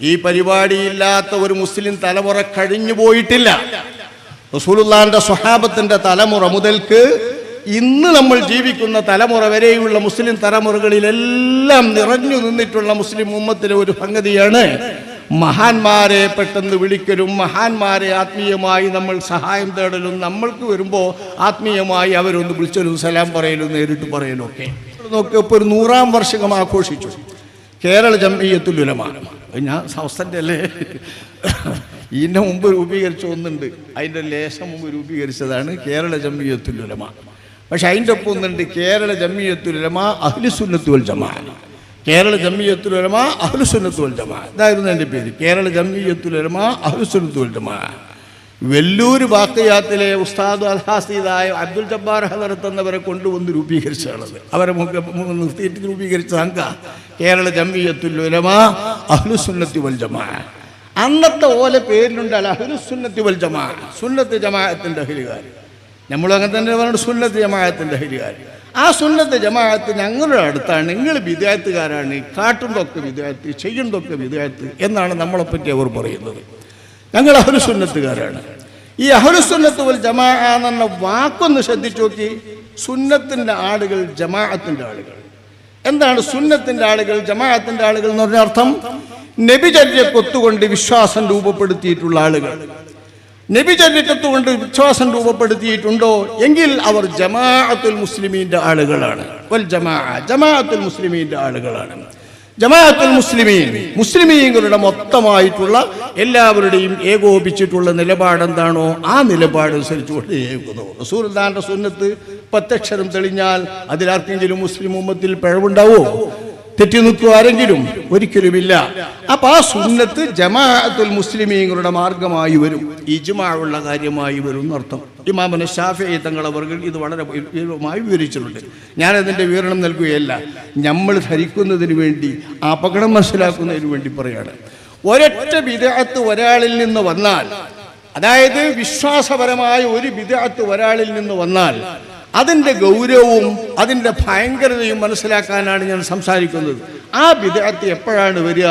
ഈ പരിപാടിയില്ലാത്ത ഒരു മുസ്ലിം തലമുറ കഴിഞ്ഞു പോയിട്ടില്ല. റസൂലുള്ളാന്റെ സ്വഹാബത്തിന്റെ തലമുറ മുതൽക്ക് ഇന്ന് നമ്മൾ ജീവിക്കുന്ന തലമുറ വരെയുള്ള മുസ്ലിം തലമുറകളിലെല്ലാം നിറഞ്ഞു നിന്നിട്ടുള്ള മുസ്ലിം ഉമ്മത്തിലെ ഒരു സംഗതിയാണ് മഹാന്മാരെ പെട്ടെന്ന് വിളിക്കലും മഹാന്മാരെ ആത്മീയമായി നമ്മൾ സഹായം തേടലും. നമ്മൾക്ക് വരുമ്പോൾ ആത്മീയമായി അവരൊന്ന് വിളിച്ചലും സലാം പറയലും നേരിട്ട് പറയലും ഒക്കെ. നോക്കി ഇപ്പോൾ ഒരു നൂറാം വർഷകം ആഘോഷിച്ചു. കേരള ജംഇയ്യത്തുൽ ഉലമ. ഞാൻ സംസ്ഥന്റെ അല്ലേ ഇതിന്റെ മുമ്പ് രൂപീകരിച്ച ഒന്നുണ്ട്. അതിന്റെ ലേശം മുമ്പ് രൂപീകരിച്ചതാണ് കേരള ജംഇയ്യത്തുൽ ഉലമ. പക്ഷെ അതിന്റെ ഒപ്പം ഒന്നുണ്ട് കേരള ജംഇയ്യത്തുൽ ഉലമ അഹ്ലുസുന്നത്ത് വൽ ജമാ. കേരള ജംഇയ്യത്തുൽ ഉലമ അഹ്ലുസുന്നത്ത് വൽ ജമാ. ഇതായിരുന്നു എന്റെ പേര്. കേരള ജംഇയ്യത്തുൽ ഉലമ അഹ്ലുസുന്നത്ത് വൽ ജമാ. വെല്ലൂർ ബാക്കയാത്തിലെ ഉസ്താദ് അൽഹാസീദായ അബ്ദുൽ ജബ്ബാർ ഹദറത്ത് എന്നവരെ കൊണ്ടുവന്ന് രൂപീകരിച്ചാണത്. അവരെ നിർത്തിയിട്ട് രൂപീകരിച്ച സംഘ. കേരള ജംഇയ്യത്തുൽ ഉലമ അഹ്ലുസുന്നത്തി വൽ ജമാ. അന്നത്തെ ഓലെ പേരിലുണ്ട് അല്ല അഹ്ലുസുന്നത്തി വൽ ജമാ. സുന്നത്ത് ജമാഅത്തിന്റെ അഹിലുകാർ നമ്മളങ്ങനെ തന്നെ പറഞ്ഞു സുന്നത്ത് ജമാഅത്തിന്റെ അഹിലുകാർ ആ സുന്നത്ത് ജമാഅത്ത് ഞങ്ങളുടെ അടുത്താണ്. നിങ്ങൾ വിദ്യാർത്ഥിക്കാരാണ് കാട്ടുന്നതൊക്കെ വിദ്യാർത്ഥി ചെയ്യുന്നതൊക്കെ വിദ്യാർത്ഥി എന്നാണ് നമ്മളെപ്പറ്റി അവർ പറയുന്നത്. ഞങ്ങൾ അഹുരസുന്നത്തുകാരാണ് ഈ അഹുരസുന്നത്ത് വൽ ജമാ എന്ന വാക്കൊന്ന് ശ്രദ്ധിച്ചു നോക്കി. സുന്നത്തിന്റെ ആളുകൾ ജമാഅത്തിന്റെ ആളുകൾ. എന്താണ് സുന്നത്തിന്റെ ആളുകൾ ജമാഅത്തിന്റെ ആളുകൾ എന്ന് പറഞ്ഞ അർത്ഥം? നബിചര്യക്കൊത്തുകൊണ്ട് വിശ്വാസം രൂപപ്പെടുത്തിയിട്ടുള്ള ആളുകൾ. നബിചര്യക്കത്തുകൊണ്ട് വിശ്വാസം രൂപപ്പെടുത്തിയിട്ടുണ്ടോ? എങ്കിൽ അവർ ജമാഅത്തുൽ മുസ്ലിമീന്റെ ആളുകളാണ്. വൽ ജമാഅ ജമാഅത്തുൽ മുസ്ലിമീന്റെ ആളുകളാണ്. ജമാഅത്തുൽ മുസ്ലിമീൻ മുസ്ലിമീങ്ങളുടെ മൊത്തമായിട്ടുള്ള എല്ലാവരുടെയും ഏകോപിച്ചിട്ടുള്ള നിലപാടെന്താണോ ആ നിലപാടനുസരിച്ചുകൊണ്ട് ജീവിക്കുന്നു റസൂൽദാന്റെ സുന്നത്ത് പത്തക്ഷരം തെളിഞ്ഞാൽ അതിലാർക്കെങ്കിലും മുസ്ലിം ഉമ്മത്തിൽ പിഴവുണ്ടാവോ? തെറ്റി നിൽക്കുക ആരെങ്കിലും? ഒരിക്കലുമില്ല. അപ്പൊ ആ സുന്നത്ത് ജമാഅത്തുൽ മുസ്ലിമീങ്ങളുടെ മാർഗമായി വരും. ഇജ്മാഉള്ള കാര്യമായി വരും എന്നർത്ഥം. ഇമാമന ഷാഫി തങ്ങളവർകൾ ഇത് വളരെ വിപുലമായി വിവരിച്ചിട്ടുണ്ട്. ഞാനതിന്റെ വിവരണം നൽകുകയല്ല. നമ്മൾ ധരിക്കുന്നതിന് വേണ്ടി അപകടം മനസ്സിലാക്കുന്നതിന് വേണ്ടി പറയാണ് ഒരൊറ്റ വിദേഹത്ത് ഒരാളിൽ നിന്ന് വന്നാൽ അതായത് വിശ്വാസപരമായ ഒരു വിദേഹത്ത് ഒരാളിൽ നിന്ന് വന്നാൽ അതിന്റെ ഗൗരവവും അതിന്റെ ഭയങ്കരതയും മനസ്സിലാക്കാനാണ് ഞാൻ സംസാരിക്കുന്നത്. ആ വിദേഹത്ത് എപ്പോഴാണ് വരിക?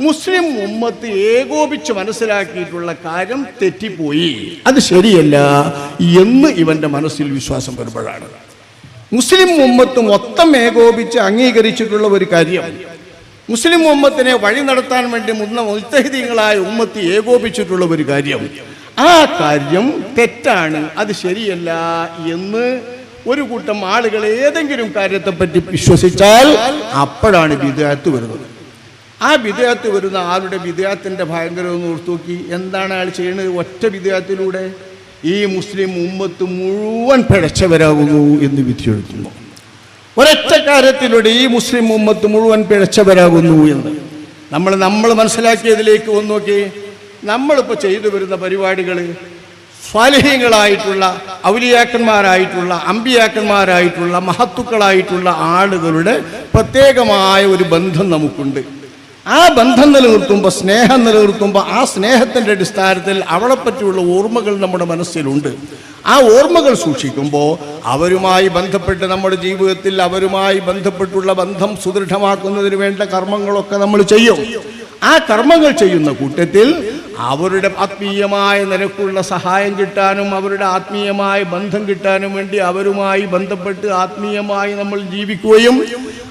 മുസ്ലിം ഉമ്മത്ത് ഏകോപിച്ച് മനസ്സിലാക്കിയിട്ടുള്ള കാര്യം തെറ്റിപ്പോയി. അത് ശരിയല്ല. എന്ന് ഇവന്റെ മനസ്സിൽ വിശ്വാസം വരുമ്പോഴാണ്. മുസ്ലിം ഉമ്മത്ത് മൊത്തം ഏകോപിച്ച് അംഗീകരിച്ചിട്ടുള്ള ഒരു കാര്യം മുസ്ലിം ഉമ്മത്തിനെ വഴി നടത്താൻ വേണ്ടി മുന്ന മുൽത്തഹിദീങ്ങളായ ഉമ്മത്തി ഏകോപിച്ചിട്ടുള്ള ഒരു കാര്യം. ആ കാര്യം തെറ്റാണ് അത് ശരിയല്ല എന്ന് ഒരു കൂട്ടം ആളുകൾ ഏതെങ്കിലും കാര്യത്തെ കാര്യത്തെപ്പറ്റി വിശ്വസിച്ചാൽ അപ്പോഴാണ് വിദേഹത്ത് വരുന്നത്. ആ വിദേഹത്ത് വരുന്ന ആളുടെ വിദേഹത്തിന്റെ ഭയങ്കരമെന്ന് ഓർത്തുനോക്കി ഓർത്തു നോക്കി എന്താണ് അയാൾ ചെയ്യുന്നത് ഒറ്റ വിദേഹത്തിലൂടെ ഈ മുസ്ലിം ഉമ്മത്ത് മുഴുവൻ പിഴച്ചവരാകുന്നു എന്ന് വിധിയെഴുത്തുന്നു ഒരൊറ്റ കാര്യത്തിലൂടെ ഈ മുസ്ലിം ഉമ്മത്ത് മുഴുവൻ പിഴച്ചവരാകുന്നു എന്ന്. നമ്മൾ നമ്മൾ മനസ്സിലാക്കിയതിലേക്ക് ഒന്ന് നോക്കി. നമ്മളിപ്പോൾ ചെയ്തു വരുന്ന പരിപാടികൾ സ്വാലിഹ്യങ്ങളായിട്ടുള്ള ഔലിയാക്കന്മാരായിട്ടുള്ള അമ്പിയാക്കന്മാരായിട്ടുള്ള മഹത്തുക്കളായിട്ടുള്ള ആളുകളുടെ പ്രത്യേകമായ ഒരു ബന്ധം നമുക്കുണ്ട്. ആ ബന്ധം നിലനിർത്തുമ്പോൾ സ്നേഹം നിലനിർത്തുമ്പോൾ ആ സ്നേഹത്തിന്റെ അടിസ്ഥാനത്തിൽ അവളെപ്പറ്റിയുള്ള ഓർമ്മകൾ നമ്മുടെ മനസ്സിലുണ്ട്. ആ ഓർമ്മകൾ സൂക്ഷിക്കുമ്പോൾ അവരുമായി ബന്ധപ്പെട്ട് നമ്മുടെ ജീവിതത്തിൽ അവരുമായി ബന്ധപ്പെട്ടുള്ള ബന്ധം സുദൃഢമാക്കുന്നതിന് വേണ്ട കർമ്മങ്ങളൊക്കെ നമ്മൾ ചെയ്യും. ആ കർമ്മങ്ങൾ ചെയ്യുന്ന കൂട്ടത്തിൽ അവരുടെ ആത്മീയമായ നിരക്കുള്ള സഹായം കിട്ടാനും അവരുടെ ആത്മീയമായ ബന്ധം കിട്ടാനും വേണ്ടി അവരുമായി ബന്ധപ്പെട്ട് ആത്മീയമായി നമ്മൾ ജീവിക്കുകയും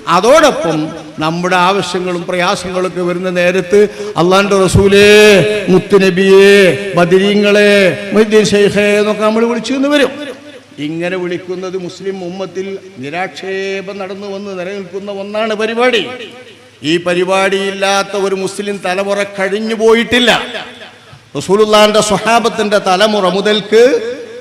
അതോടൊപ്പം നമ്മുടെ ആവശ്യങ്ങളും പ്രയാസങ്ങളൊക്കെ വരുന്ന നേരത്ത് അള്ളാന്റെ റസൂലേ മുത്തുനബിയെ ബദിരീങ്ങളെ ഷെയ്ഖേ എന്നൊക്കെ നമ്മൾ വിളിച്ചു എന്ന് വരും. ഇങ്ങനെ വിളിക്കുന്നത് മുസ്ലിം ഉമ്മത്തിൽ നിരാക്ഷേപം നടന്നു വന്ന് നിലനിൽക്കുന്ന ഒന്നാണ് പരിപാടി. ഈ പരിപാടിയില്ലാത്ത ഒരു മുസ്ലിം തലമുറ കഴിഞ്ഞു പോയിട്ടില്ല. റസൂലുള്ളാന്റെ സ്വഹാബത്തിന്റെ തലമുറ മുതൽക്ക്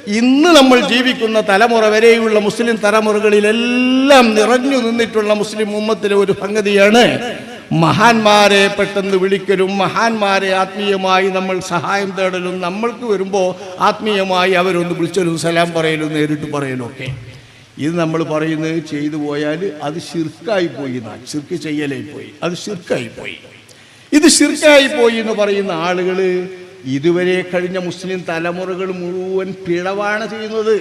ഇന്ന് നമ്മൾ ജീവിക്കുന്ന തലമുറ വരെയുള്ള മുസ്ലിം തലമുറകളിലെല്ലാം നിറഞ്ഞു നിന്നിട്ടുള്ള മുസ്ലിം ഉമ്മത്തിലെ ഒരു സംഗതിയാണ് മഹാന്മാരെ പെട്ടെന്ന് വിളിക്കലും മഹാന്മാരെ ആത്മീയമായി നമ്മൾ സഹായം തേടലും. നമ്മൾക്ക് വരുമ്പോൾ ആത്മീയമായി അവരൊന്ന് വിളിച്ചലും സലാം പറയലും നേരിട്ട് പറയലും ഒക്കെ. ഇത് നമ്മൾ പറയുന്നത് ചെയ്തു പോയാൽ അത് ശിർക്കായി പോയി എന്നാണ്. ശിർക്ക് ചെയ്യലായി പോയി. അത് ശിർക്കായി പോയി. ഇത് ശിർക്കായി പോയി എന്ന് പറയുന്ന ആളുകൾ ഇതുവരെ കഴിഞ്ഞ മുസ്ലിം തലമുറകൾ മുഴുവൻ പിഴവാണ് ചെയ്യുന്നത്.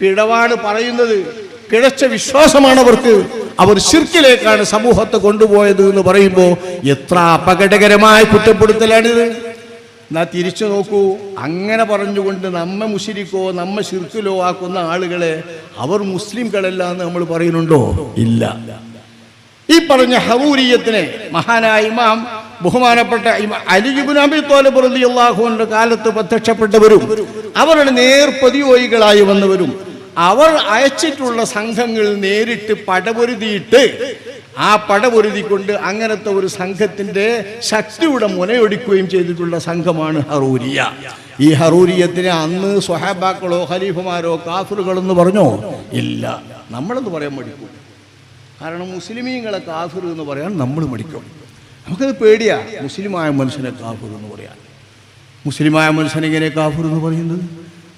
പിഴവാണ് പറയുന്നത്. പിഴച്ച വിശ്വാസമാണ് അവർക്ക്. അവർ ശിർക്കിലേക്കാണ് സമൂഹത്തെ കൊണ്ടുപോയത് എന്ന് പറയുമ്പോൾ എത്ര അപകടകരമായ കുറ്റപ്പെടുത്തലാണിത്. എന്നാ തിരിച്ചു നോക്കൂ. അങ്ങനെ പറഞ്ഞുകൊണ്ട് നമ്മെ മുഷിരിക്കോ നമ്മെ ശിർക്കിലോ ആക്കുന്ന ആളുകളെ അവർ മുസ്ലിംകളല്ല എന്ന് നമ്മൾ പറയുന്നുണ്ടോ? ഇല്ല. ഈ പറഞ്ഞ ഹറൂരിയത്തിനെ മഹാനായ ഇമാം ബഹുമാനപ്പെട്ട റളിയല്ലാഹുവിന്റെ കാലത്ത് പ്രത്യക്ഷപ്പെട്ടവരും അവരുടെ നേർപതിയോഗികളായി വന്നവരും അവർ അയച്ചിട്ടുള്ള സംഘങ്ങൾ നേരിട്ട് പടപൊരുതിയിട്ട് ആ പടപൊരുതി കൊണ്ട് അങ്ങനത്തെ ഒരു സംഘത്തിന്റെ ശക്തിയുടെ മുനയൊടിക്കുകയും ചെയ്തിട്ടുള്ള സംഘമാണ് ഹറൂരിയ. ഈ ഹറൂരിയത്തിനെ അന്ന് സ്വഹാബാക്കളോ ഖലീഫുമാരോ കാഫിറുകളെന്ന് പറഞ്ഞോ? ഇല്ല. നമ്മളെന്ന് പറയാൻ മടിക്കും. കാരണം മുസ്ലിമീങ്ങളെ കാഫിർ എന്ന് പറയാൻ നമ്മൾ മടിക്കും. നമുക്കത് പേടിയാ. മുസ്ലിമായ മനുഷ്യനെ കാഫിർ എന്ന് പറയാൻ. മുസ്ലിമായ മനുഷ്യനെ എങ്ങനെ കാഫിർ എന്ന് പറയുന്നത്?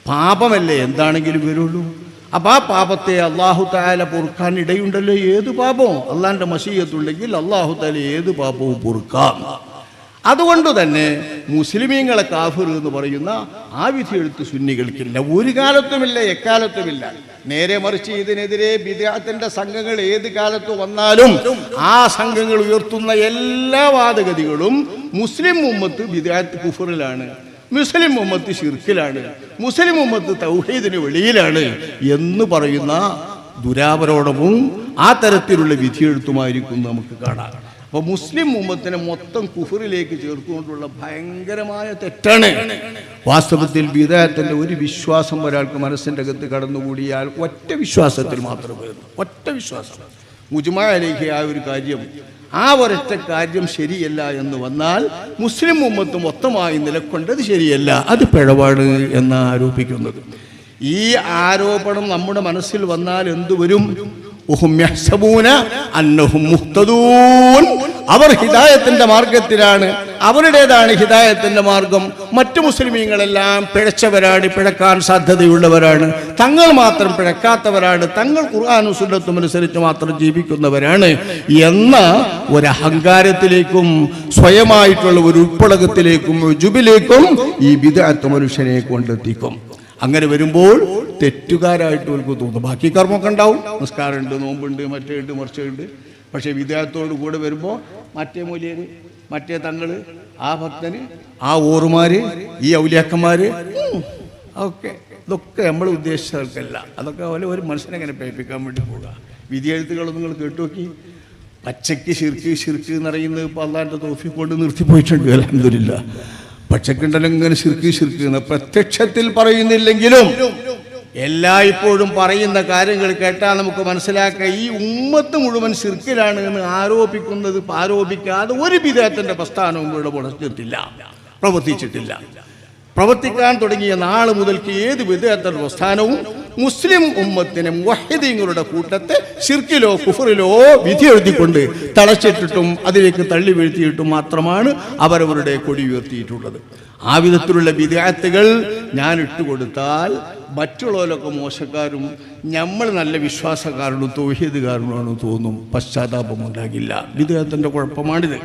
പാപമല്ലേ? എന്താണെങ്കിലും വരുള്ളൂ. അപ്പം ആ പാപത്തെ അള്ളാഹു താല പൊറുക്കാൻ ഇടയുണ്ടല്ലോ. ഏത് പാപവും? അള്ളാഹിന്റെ മഷീയത്തുണ്ടെങ്കിൽ അള്ളാഹു താല ഏത് പാപവും പൊറുക്കാം. അതുകൊണ്ട് തന്നെ മുസ്ലിമീങ്ങളെ കാഫിർ എന്ന് പറയുന്ന ആ വിധി എഴുത്ത് സുന്നികൾക്കില്ല ഒരു കാലത്തുമില്ല എക്കാലത്തുമില്ല. നേരെ മറിച്ച് ഇതിനെതിരെ വിദ്യാർത്ഥിന്റെ സംഘങ്ങൾ ഏത് കാലത്ത് വന്നാലും ആ സംഘങ്ങൾ ഉയർത്തുന്ന എല്ലാ വാദഗതികളും മുസ്ലിം ഉമ്മത്ത് വിദ്യാർത്ഥി കുഫറിലാണ് മുസ്ലിം ഉമ്മത്ത് ഷിർക്കിലാണ് മുസ്ലിം ഉമ്മത്ത് തൗഹീദിന് വെളിയിലാണ് എന്ന് പറയുന്ന ദുരാപരോധവും ആ തരത്തിലുള്ള വിധിയെഴുത്തുമായിരിക്കും നമുക്ക് കാണാം. അപ്പൊ മുസ്ലിം ഉമ്മത്തിനെ മൊത്തം കുഫറിലേക്ക് ചേർത്തുകൊണ്ടുള്ള ഭയങ്കരമായ തെറ്റാണ്. വാസ്തവത്തിൽ വിദേഹത്തിന്റെ ഒരു വിശ്വാസം ഒരാൾക്ക് മനസ്സിന്റെ അകത്ത് കടന്നുകൂടിയാൽ ഒറ്റ വിശ്വാസത്തിൽ മാത്രം വരുന്നു. ഒറ്റ വിശ്വാസം. മുജുമാലേക്ക് ആ ഒരു കാര്യം ആ ഒരൊറ്റ കാര്യം ശരിയല്ല എന്ന് വന്നാൽ മുസ്ലിം ഉമ്മത്ത് മൊത്തമായി നിലക്കൊണ്ടത് ശരിയല്ല. അത് പിഴവാണ് എന്ന് ആരോപിക്കുന്നത് ഈ ആരോപണം നമ്മുടെ മനസ്സിൽ വന്നാൽ എന്തു വരും? അവർ ഹിദായത്തിന്റെ മാർഗത്തിലാണ് അവരുടേതാണ് ഹിദായത്തിന്റെ മാർഗം മറ്റു മുസ്ലിമീങ്ങളെല്ലാം പിഴച്ചവരാണ് പിഴക്കാൻ സാധ്യതയുള്ളവരാണ്. തങ്ങൾ മാത്രം പിഴക്കാത്തവരാണ്. തങ്ങൾ ഖുർആാനും സുന്നത്തും അനുസരിച്ച് മാത്രം ജീവിക്കുന്നവരാണ്. എന്ന ഒരു അഹങ്കാരത്തിലേക്കും സ്വയമായിട്ടുള്ള ഒരു ഉൾപ്പളകത്തിലേക്കും ജുബിലേക്കും ഈ വിദഗ്ധ മനുഷ്യനെ കൊണ്ടെത്തിക്കും. അങ്ങനെ വരുമ്പോൾ തെറ്റുകാരായിട്ട് അവർക്ക് തോന്നും. ബാക്കി കർമ്മമൊക്കെ ഉണ്ടാവും. നിസ്കാരമുണ്ട് നോമ്പുണ്ട് മറ്റേ ഉണ്ട് മറിച്ചുണ്ട് പക്ഷേ വിദേഹത്തോട് കൂടെ വരുമ്പോൾ മറ്റേ മൂല്യർ മറ്റേ തങ്ങൾ ആ ഭക്തന് ആ ഓറുമാർ ഈ ഔലിയാക്കന്മാർ ഒക്കെ ഇതൊക്കെ നമ്മൾ ഉദ്ദേശിച്ചവർക്കല്ല അതൊക്കെ പോലെ ഒരു മനുഷ്യനെ ഇങ്ങനെ പേപ്പിക്കാൻ വേണ്ടി പോകുക വിധിയെഴുത്തുകളൊന്നും നിങ്ങൾ കേട്ടു നോക്കി. പച്ചയ്ക്ക് ശിർക്ക് ശിർക്ക് എന്നറിയുന്നത് ഇപ്പോൾ അള്ളാന്റെ തോഫി കൊണ്ട് നിർത്തിപ്പോയിട്ടുണ്ട് അലഹമില്ല പച്ചക്കുണ്ടല്ലോ ഇങ്ങനെ ശിർക്ക് ശിർക്ക് എന്ന്. പ്രത്യക്ഷത്തിൽ പറയുന്നില്ലെങ്കിലും എല്ലായ്പ്പോഴും പറയുന്ന കാര്യങ്ങൾ കേട്ടാൽ നമുക്ക് മനസ്സിലാക്കുക ഈ ഉമ്മത്ത് മുഴുവൻ ശിർക്കിലാണ് എന്ന് ആരോപിക്കുന്നത് ആരോപിക്കാതെ ഒരു വിധേയത്തിന്റെ പ്രസ്ഥാനവും ഇവിടെ പുലർത്തിയിട്ടില്ല പ്രവർത്തിച്ചിട്ടില്ല. പ്രവർത്തിക്കാൻ തുടങ്ങിയ നാൾ മുതൽക്ക് ഏത് വിധേയത്തിന്റെ പ്രസ്ഥാനവും മുസ്ലിം ഉമ്മത്തിനും വഹിദീങ്ങളുടെ കൂട്ടത്തെ ശിർക്കിലോ കുഫറിലോ വിധി എഴുതിക്കൊണ്ട് തളച്ചിട്ടിട്ടും അതിലേക്ക് തള്ളി വീഴ്ത്തിയിട്ടും മാത്രമാണ് അവരവരുടെ കൊടി ഉയർത്തിയിട്ടുള്ളത്. ആ വിധത്തിലുള്ള വിദ്യാർത്ഥികൾ ഞാൻ ഇട്ടുകൊടുത്താൽ മറ്റുള്ളവരൊക്കെ മോശക്കാരും നമ്മൾ നല്ല വിശ്വാസക്കാരനും തോഹീദുകാരനുമാണ് തോന്നും. പശ്ചാത്താപം ഉണ്ടാകില്ല. വിദ്യാർത്ഥിന്റെ കുഴപ്പമാണിത്.